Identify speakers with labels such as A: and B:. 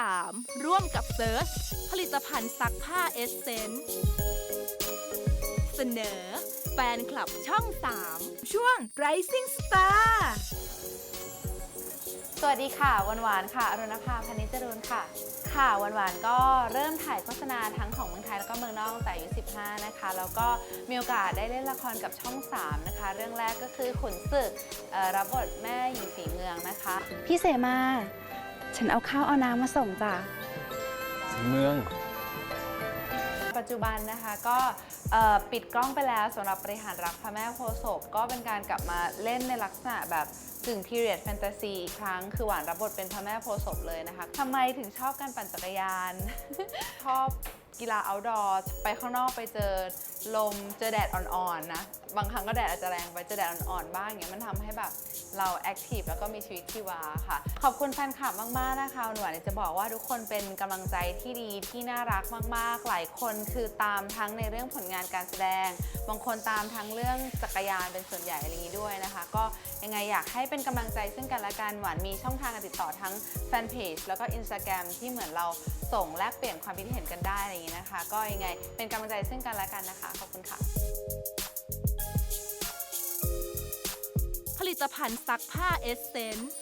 A: 3 ร่วมกับเซิร์ชผลิตภัณฑ์ซักผ้าเอสเซนส์เสนอ แฟนคลับช่อง 3
B: ช่วง Rising Star
C: สวัสดีค่ะวันหวานค่ะอรุณภาพนิจจรูนค่ะ ค่ะวันหวานก็เริ่มถ่ายโฆษณาทั้งของเมืองไทยแล้วก็เมืองนอกตั้งแต่อายุ15 นะคะ แล้วก็มีโอกาสได้เล่นละครกับช่อง 3 นะคะ เรื่องแรกก็คือขุนศึกเอ่อรับบทแม่หญิงสีเมืองนะคะ
D: พี่เสมา ฉันเอาข้าวเอาน้ำมาส่งจ้ะ
E: สีเมือง
C: ปัจจุบันนะคะก็เอ่อปิดกล้องไปแล้วสำหรับบริหารรักพระแม่โพธิ์ศพก็เป็นการกลับมาเล่นในลักษณะแบบกึ่ง period fantasy อีกครั้ง คือหวานรับบทเป็นพระแม่โพธิ์ศพเลยนะคะทำไมถึงชอบการปั่นจักรยาน ชอบกีฬา outdoor ไปข้างนอกไปเจอ ลมเจอแดดอ่อนๆนะ บางครั้งก็แดดอาจจะแรงไปเจอแดดอ่อนๆบ้างอย่างเงี้ยมันทำให้แบบเราแอคทีฟแล้วก็มีชีวิตชีวาค่ะ ขอบคุณแฟนคลับมากๆนะคะหนูอยจะบอกว่าทุกคนเป็นกำลังใจที่ดีที่น่ารักมากๆ หลายคนคือตามทั้งในเรื่องผลงานการแสดง บางคนตามทั้งเรื่องจักรยานเป็นส่วนใหญ่อะไรอย่างนี้ด้วยนะคะ ก็ยังไงอยากให้เป็นกำลังใจซึ่งกันและกันหวานมีช่องทางการติดต่อทั้งแฟนเพจแล้วก็ Instagram ที่เหมือนเราส่งแลกเปลี่ยนความคิดเห็นกันได้อะไรอย่างนี้นะคะ ก็ยังไงเป็นกำลังใจซึ่งกันและกันนะคะขอบคุณค่ะ
A: ผลิตภัณฑ์ซักผ้าเอสเซนส์